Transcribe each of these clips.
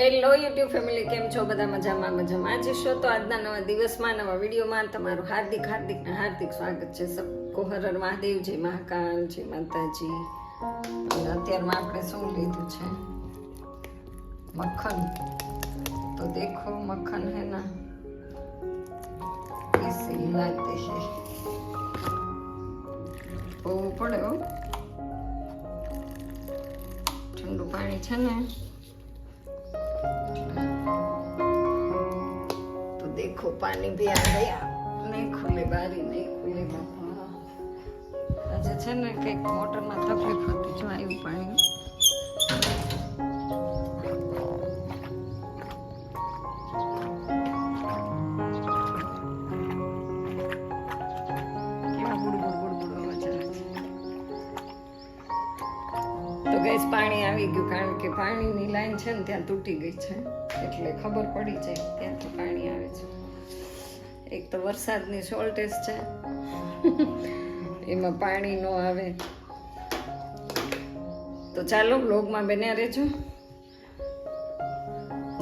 Hello YouTube family કેમ છો? બધા મજામાં મજામાં. આજે છો તો આજના નવા દિવસમાં, નવા વિડીયોમાં તમારું હાર્દિક હાર્દિક ને હાર્દિક સ્વાગત છે સબકો હરર મહાદેવ, જય મહાકાલ, જય માતાજી. અત્યારમાં આપણે શું લીધું છે? મક્ખન. તો દેખો, મક્ખન હે ના. એસી લાગતે હે બહુ પડે ઠંડુ પાણી છે ને. तो देखो पानी भी आ गया नहीं खुले बारी नहीं खुले બાપા આજે છે ને કંઈક મોટરમાં તકલીફ હતી જો આવ્યું પાણી ગેસ પાણી આવી ગયું કારણ કે પાણીની લાઈન છે ને ત્યાં તૂટી ગઈ છે. એટલે ખબર પડી જાય ત્યાંથી પાણી આવે છે. એક તો વરસાદની શોર્ટેજ છે. એમાં પાણી ન આવે. તો ચાલો બ્લોગમાં બન્યા રહેજો.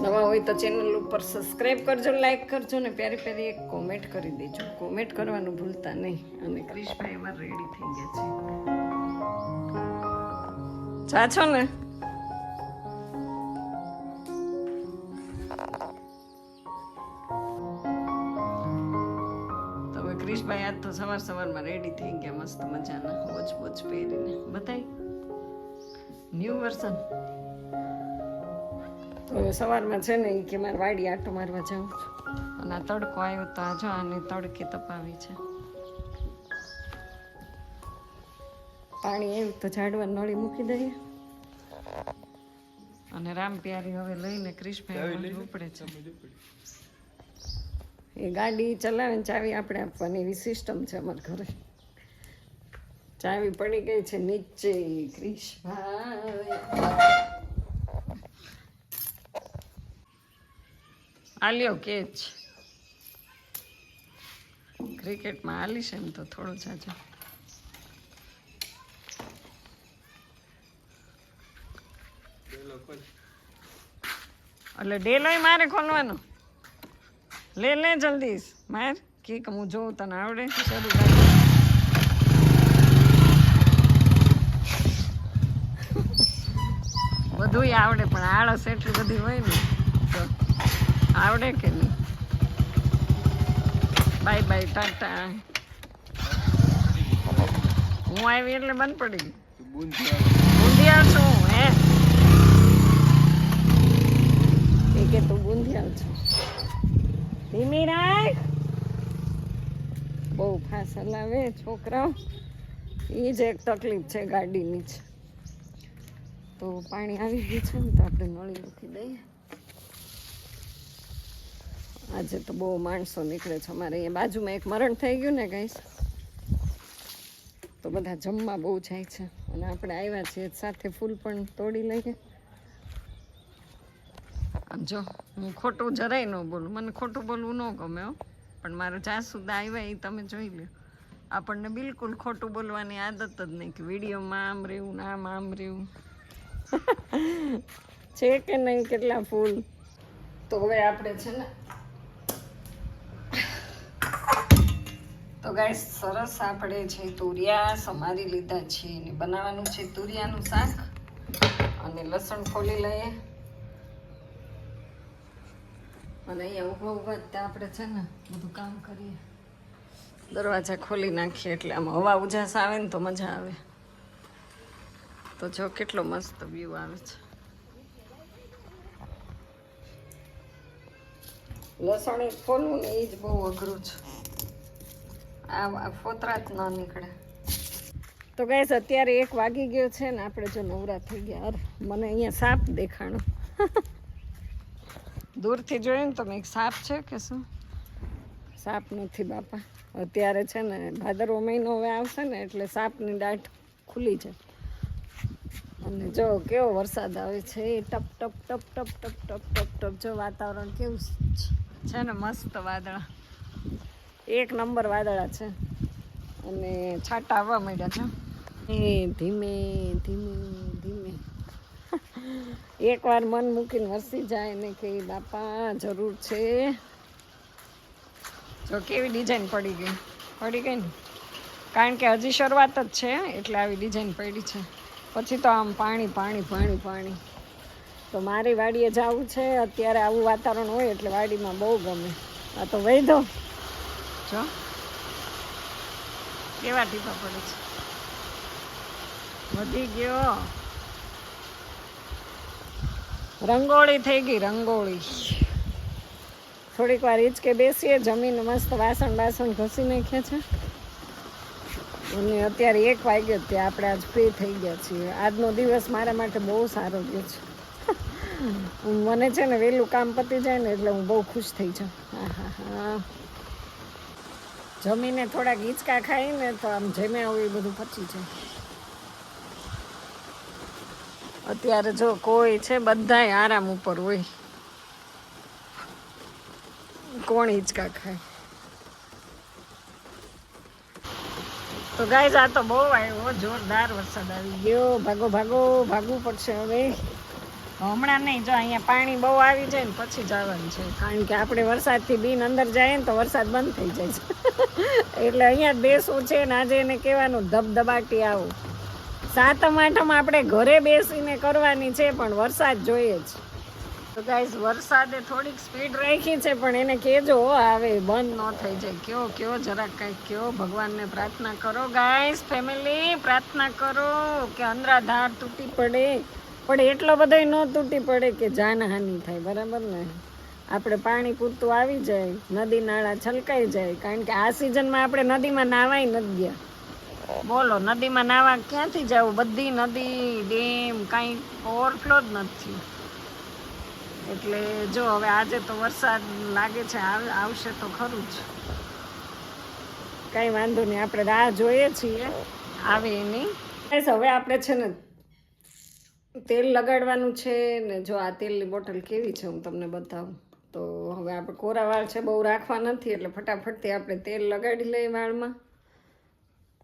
નવા હોય તો ચેનલ ઉપર સબસ્ક્રાઈબ કરજો લાઈક કરજો ને પ્યારી પ્યારી એક કોમેન્ટ કરી દેજો. કોમેન્ટ કરવાનું ભૂલતા નહીં. અને ક્રિશભાઈ એમાં રેડી થઈ ગયા છે. જા છો ને તો હવે ક્રિશભાઈ આજ તો સવાર સવારમાં રેડી થઈ ગયા મસ્ત મજાના. વોચ વોચ પહેરીને. બતાય ન્યૂ વર્ઝન તો સવારમાં છે ને કે મારે વાડી આટો મારવા જાઉં છું. અને આ તડકો આવ્યો તો આ જો આને તડકે તપાવી છે. પાણી આવ્યું તો ઝાડવા નળી મૂકી દઈએ. અને રામ પ્યારી હવે લઈને ક્રિશભાઈ ઉપડે છે. એ ગાડી ચલાવીને ચાવી આપણે આપવાની એવી સિસ્ટમ છે અમારા ઘરે. ચાવી પડી ગઈ છે નીચે ક્રિશભાઈ આલ્યો કેચ ક્રિકેટમાં આલીશ એમ તો થોડું જાજો. એટલે ડેલોય મારે ખોલવાનો. લે લે જલ્દી. માર. કે હું જોઉં તને આવડે? શરૂ બધુંય આવડે પણ આળસ એટલી બધી હોય ને તો આવડે કે નહીં? Bye bye tata. હું આવી એટલે બંધ પડી ગઈ. બુંદિયાળ છું હે એ કે તું બુંદિયાળ છું. ધીમી રાખ બહુ ફાસ હલાવે છોકરાઓ. એ જ એક તકલીફ છે ગાડીની જ. તો પાણી આવી ગયું છે ને તો આપણે નળી મૂકી દઈએ. આજે તો બહુ માણસો નીકળે છે અમારે અહીંયા. બાજુમાં એક મરણ થઈ ગયું ને ગાઈસ. તો બધા જમવા બહુ જાય છે. અને આપણે આવ્યા છીએ સાથે ફૂલ પણ તોડી લઈએ. જો, હું ખોટું જરાય ન બોલું. મને ખોટું બોલવું ન ગમે હો. પણ મારું જ્યાં સુધી આવ્યા એ તમે જોઈ લો આપણને બિલકુલ ખોટું બોલવાની આદત જ નહીં કે વિડીયોમાં આમ રહેવું આમ આમ રહેવું. છે કે નહીં કેટલા ફૂલ? તો હવે આપણે છે ને, તો ગાય સરસ આપણે છે તુરિયા સમારી લીધા છે બનાવવાનું છે. તુરિયાનું શાક અને લસણ ખોલી લઈએ. અને અહીંયા ઊભા ઊભા જ આપણે છે ને બધું કામ કરીએ. દરવાજા ખોલી નાખીએ એટલે આમ હવા ઉજાસ આવે ને તો મજા આવે. તો જો કેટલો મસ્ત વ્યૂ આવે છે. લસણ ફોલવું ને એ જ બહુ અઘરું છે. આ ફોતરા જ ન નીકળે. તો ગઈસ અત્યારે એક વાગી ગયો છે ને આપણે જો નવરા થઈ ગયા. અરે, મને અહીંયા સાપ દેખાણો. દૂરથી જોયું ને તો મેં સાપ છે કે શું? સાપ નથી બાપા. અત્યારે છે ને ભાદરવો મહિનો હવે આવશે ને એટલે સાપની દાઢ ખુલી છે. અને જો કેવો વરસાદ આવે છે એ ટપ ટપ ટપ ટપ ટપ ટપ ટપ ટપ જો વાતાવરણ કેવું છે ને મસ્ત વાદળા. એક નંબર વાદળા છે. અને છાંટા આવવા માંડ્યા છે. એ ધીમે ધીમે ધીમે. એકવાર મન મૂકીને વરસી જાય ને કે બાપા, જરૂર છે. જો કેવી ડિઝાઇન પડી ગઈ. પડી ગઈ ને? કારણ કે હજી શરૂઆત જ છે, એટલે આવી ડિઝાઇન પડી છે. પછી તો આમ પાણી પાણી પાણી પાણી. તો મારી વાડીએ જવું છે. અત્યારે આવું વાતાવરણ હોય એટલે વાડીમાં બહુ ગમે. આ તો વહી દો જો. કેવા ટીપા પડે છે? વધી ગયો. રંગોળી થઈ ગઈ, રંગોળી. થોડીક વાર કે બેસીએ, જમીન મસ્ત વાસણ બાસણ ઘસી નાખ્યા છે. અને અત્યારે એક વાગ્યો ત્યાં આપણે આજ ફ્રી થઈ ગયા છીએ. આજનો દિવસ મારા માટે બહુ સારો ગયો છે. મને છે ને વહેલું કામ પતી જાય ને એટલે હું બહુ ખુશ થઈ જાઉં. હા હા જમીને થોડાક હિંચકા ખાઈને તો આમ જમ્યા હોય એ બધું પચી જાય. અત્યારે જો કોઈ છે, બધાય આરામ ઉપર હોય. કોણ હિંચકા ખાય? તો ગાય આ તો બહુ આવ્યો જોરદાર વરસાદ આવી ગયો. ભાગો ભાગો, ભાગવું પડશે હવે. હમણાં નહીં, જો અહીંયા પાણી બહુ આવી જાય ને પછી જવાનું છે. કારણ કે આપણે વરસાદથી બિન અંદર જાય ને તો વરસાદ બંધ થઈ જાય છે. એટલે અહીંયા જ છે ને આજે એને કહેવાનું, ધબધબાટી આવું. સાતમ આઠમ આપણે ઘરે બેસીને કરવાની છે, પણ વરસાદ જોઈએ જ. તો ગાઈઝ વરસાદે થોડીક સ્પીડ રાખી છે, પણ એને કહેજો આવે બંધ ન થઈ જાય. કયો કયો, જરાક કંઈક કયો, ભગવાનને પ્રાર્થના કરો ગાઈઝ ફેમિલી પ્રાર્થના કરો કે અંદરાધાર તૂટી પડે. પણ એટલો બધો ન તૂટી પડે કે જાનહાનિ થાય, બરાબર ને? આપણે પાણી પૂરતું આવી જાય, નદી નાળા છલકાઈ જાય, કારણ કે આ સિઝનમાં આપણે નદીમાં નાવાય નથી ગયા. બોલો, નદીમાં નાવા ક્યાંથી જવું? બધી નદી, ડેમ, કાંઈ ઓવરફ્લો જ નથી. એટલે જો હવે આજે તો વરસાદ લાગે છે આવશે તો ખરું જ. કાંઈ વાંધો નહીં, આપણે રાહ જોઈએ છીએ. આવે એની. હવે આપણે છે ને તેલ લગાડવાનું છે ને જો આ તેલની બોટલ કેવી છે હું તમને બતાવું. તો હવે આપણે કોરા વાળ છે બહુ રાખવા નથી, એટલે ફટાફટથી આપણે તેલ લગાડી લઈએ વાળમાં.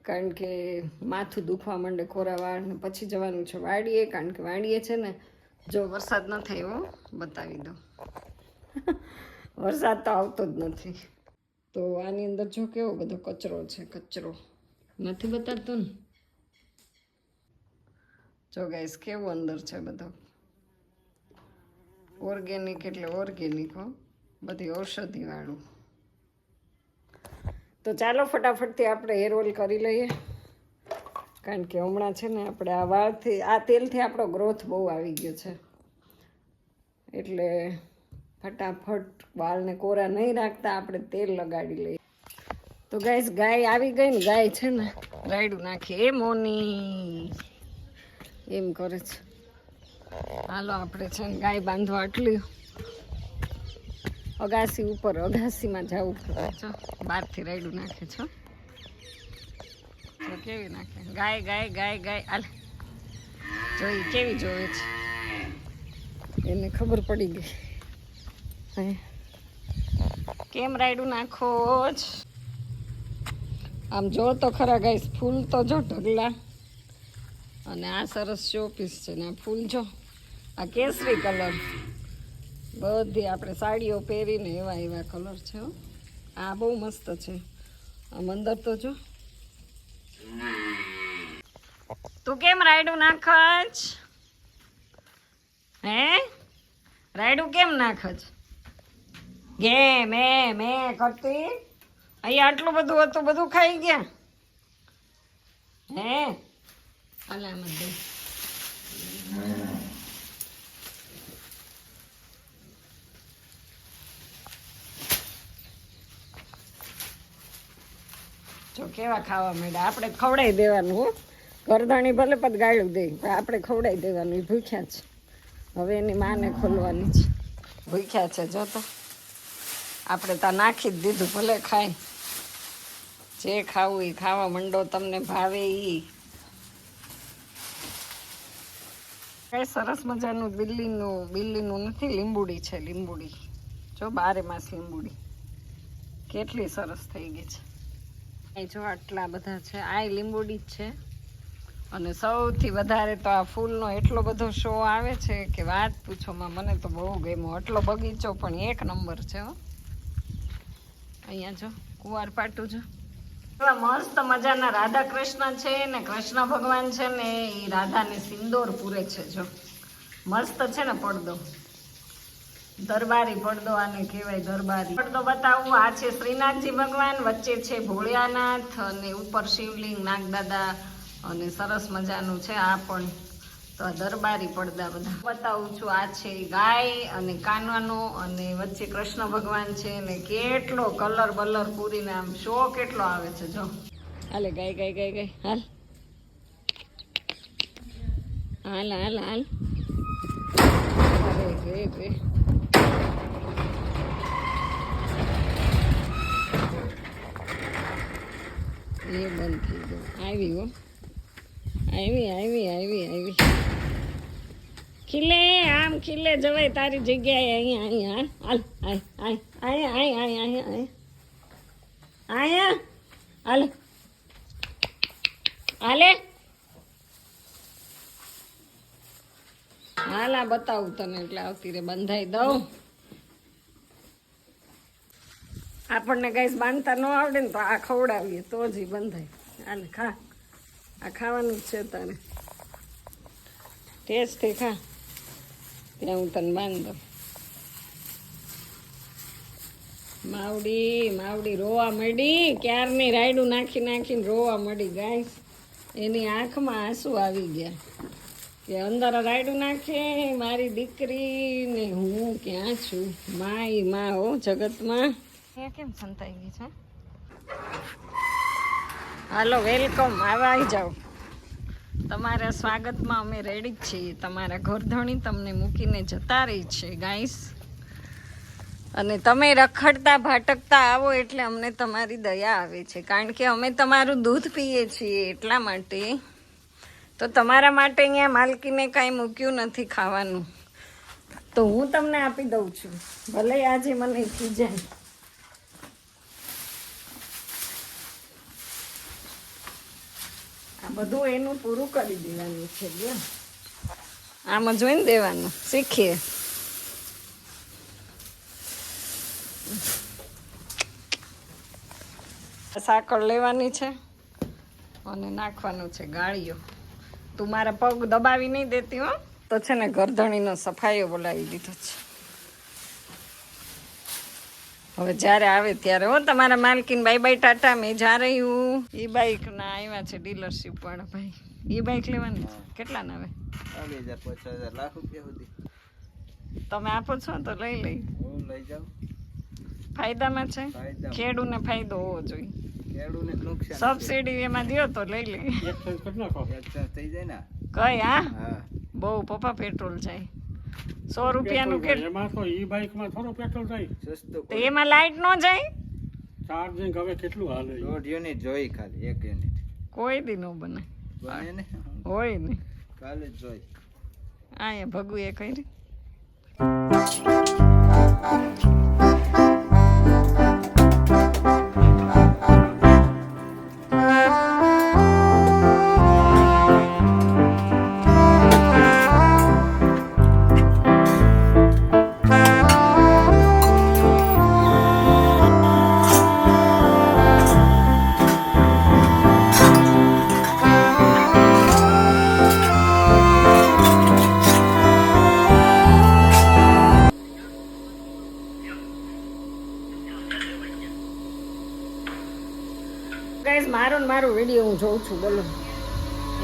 કારણ કે માથું દુખવા માંડે કોરા વાળ ને પછી જવાનું છે વાડીએ, કારણ કે વાડીએ છે ને જો વરસાદ ન થાય એવો બતાવી દો વરસાદ તો આવતો જ નથી. તો આની અંદર જો કેવો બધો કચરો છે, કચરો. નથી બતાવતો ને? જો ગાઈસ કેવો અંદર છે બધો? ઓર્ગેનિક એટલે ઓર્ગેનિક હો, બધી ઔષધિવાળું. તો ચાલો ફટાફટથી આપણે હેર કરી લઈએ. કારણ કે હમણાં છે ને આપણે આ વાળથી, આ તેલથી આપણો ગ્રોથ બહુ આવી ગયો છે. એટલે ફટાફટ વાળને કોરા નહીં રાખતા, આપણે તેલ લગાડી લઈએ. તો ગાય ગાય આવી ગઈ ને, ગાય છે ને, ગાયડું નાખી એ મોની, એમ કરે છે. હાલો, આપણે છે ને ગાય બાંધવા આટલી. અગાસી ઉપર અગાસીમાં જવું પડે છો બહારથી રાયડું નાખે છો. તો કેવી નાખે? ગાય ગાય ગાય ગાય. આલ જોઈ કેવી જોવે છે. એને ખબર પડી ગઈ. કેમ રાયડું નાખો જ? આમ જો તો ખરા ગાઈશ ફૂલ તો જો ઢગલા. અને આ સરસ શોપીસ છે ને આ ફૂલ જો. આ કેસરી કલર. બધી આપણે સાડીઓ પહેરીને એવા એવા કલર છે. આ બહુ મસ્ત છે. આમ અંદર તો જો. તું કેમ રાયડું નાખજ? હે? રાયડું કેમ નાખજ? ગે મે મે કરતી? અહીંયા આટલું બધું હતું, બધું ખાઈ ગયા? હે? અલા દે. જો કેવા ખાવા માંડ્યા આપણે ખવડાવી દેવાનું હો. ગરદાણી ભલે પણ ગાળું દે, પણ આપણે ખવડાવી દેવાનું ભૂખ્યા છે. હવે એની માને ખોલવાની છે. ભૂખ્યા છે, જો તો. આપણે ત્યાં નાખી જ દીધું, ભલે ખાય. જે ખાવું એ ખાવા માંડો, તમને ભાવે એ કઈ સરસ મજાનું બિલ્લીનું બિલ્લીનું નથી, લીંબુડી છે, લીંબુડી. જો બારે માસ લીંબુડી. કેટલી સરસ થઈ ગઈ છે. અહીં જો આટલા બધા છે, આ લીંબુડી જ છે. અને સૌથી વધારે તો આ ફૂલનો એટલો બધો શો આવે છે કે વાત પૂછોમાં મને તો બહુ ગમ્યો. આટલો બગીચો પણ એક નંબર છે હો. અહીંયા જો, કુંવાર પાટું જો. મસ્ત મજાના રાધા કૃષ્ણ છે ને કૃષ્ણ ભગવાન છે ને એ રાધાને સિંદોર પૂરે છે જો. મસ્ત છે ને પડદો. દરબારી પડદો આને કહેવાય દરબારી. પડદો બતાવું, આ છે શ્રીનાથજી ભગવાન, વચ્ચે છે ભોળિયાનાથ અને ઉપર શિવલિંગ, નાગદાદા અને સરસ મજાનું છે આ પણ. તો આ દરબારી પડદા બધા. બતાવું છું, આ છે ગાય અને કાનવાનો અને વચ્ચે કૃષ્ણ ભગવાન છે ને કેટલો કલર બલર પૂરીને આમ શો કેટલો આવે છે, જો. હાલે, ગાય ગાય ગાય ગાય. હાલ. હાલ હાલ હાલ. અરે, રે રે એ બંધ ખીલે, આમ ખીલે, જવાય તારી જગ્યાએ. અહીંયા અહીંયા, હાલ આય અહીંયા અહીંયા અહીંયા આય આયા હાલ? હાલે હાલ બતાવું તને એટલે આવતી રે બંધાઈ દઉં. આપણને કઈ બાંધતા ન આવડે ને તો આ ખવડાવીએ, તો જ બંધાય. હાલે ખા. આ ખાવાનું છે તારે. ટેસ્ટથી ખા. ત્યાં હું તને બાંધ દઉં. માવડી માવડી રોવા મળી ક્યારની રાયડું નાખી નાખીને રોવા મળી ગાય એની આંખમાં આંસુ આવી ગયા. કે અંદર રાયડું નાખે, મારી દીકરી ને હું ક્યાં છું? માય, મા હો જગતમાં. કેમ સંતાઈ ગઈ છે? હાલો, વેલકમ. આવા આવી જાઓ. તમારા સ્વાગતમાં અમે રેડી જ છીએ. તમારા ઘરધણી તમને મૂકીને જતા રહી છે ગાઈસ અને તમે રખડતા, ભાટકતા આવો એટલે અમને તમારી દયા આવે છે. કારણ કે અમે તમારું દૂધ પીએ છીએ એટલા માટે. તો તમારા માટે અહીંયા માલકીને કાંઈ મૂક્યું નથી ખાવાનું. તો હું તમને આપી દઉં છું. ભલે આજે મને ખીજાય આ બધું એનું પૂરું કરી દેવાનું છે આમાં જોઈને દેવાનું, શીખીએ. સાકળ લેવાની છે અને નાખવાનું છે ગાળીઓ. તું મારા પગ દબાવી નહીં દેતી હો. તો છે ને ગરધણીનો સફાઈઓ બોલાવી દીધો છે. હવે જ્યારે આવે ત્યારે હો તમારા માલકીન બાય બાય ટાટા મેં જા રહી હું ઈ બાઇક ના આવ્યા છે ડીલરશીપ વાળા ભાઈ. એ બાઈક લેવાની છે. કેટલા ના આવે લાખ રૂપિયા સુધી. તમે આપો છો તો લઈ લઈ. હું લઈ જાઉં. ફાયદામાં છે? ખેડૂને ફાયદો હોવો જોઈએ. સબસિડી એમાં દ્યો તો લઈ લઈ. થઈ જાય ને કઈ હા? હા. બહુ પપ્પા પેટ્રોલ જાય. સો રૂપિયાનું કે એમાં તો ઈ બાઇકમાં થોડો પેટ્રોલ જાય. સસ્તું તો એમાં લાઈટ ન જાય? ચાર્જિંગ હવે કેટલું હાલે? દોઢ યુનિટ જોઈ ખાલી એક યુનિટ. કોઈ દી ન બને. બને ને? હોય ને. કાલે જોઈ. એ ભગુએ કરી. છું બોલો.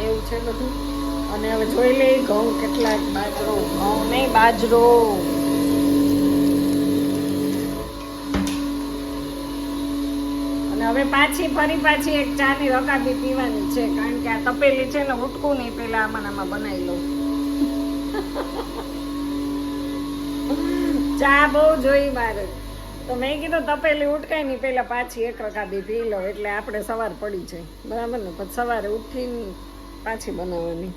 એવું છે બધું? અને હવે જોઈ લઈ ઘઉં કેટલાક બાજરો. ઘઉં નહીં, બાજરો. અને હવે પાછી, ફરી પાછી એક ચાની રકાબી પીવાની છે, કારણ કે આ તપેલી છે ને, ઉટકું નહીં, પેલા આમાં આમાં બનાવી લઉં. ચા બહુ જોઈ મારે. તો મેં કીધું, તપેલી ઉટકાય નહીં પેલા પાછી એક રકાબી પી લો. એટલે આપણે સવાર પડી જાય. બરાબર ને? પછી સવારે ઉઠીને પાછી બનાવવાની.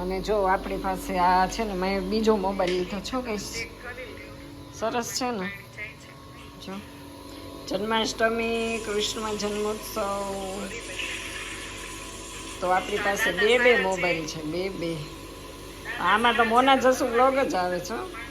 અને જો આપણી પાસે આ છે ને, મેં બીજો મોબાઈલ લીધો. છો કે સરસ છે ને? જો. જન્માષ્ટમી, કૃષ્ણ જન્મોત્સવ. તો આપણી પાસે બે બે મોબાઈલ છે, બે બે. આમાં તો મોના જસુ બ્લોગ જ આવે છે.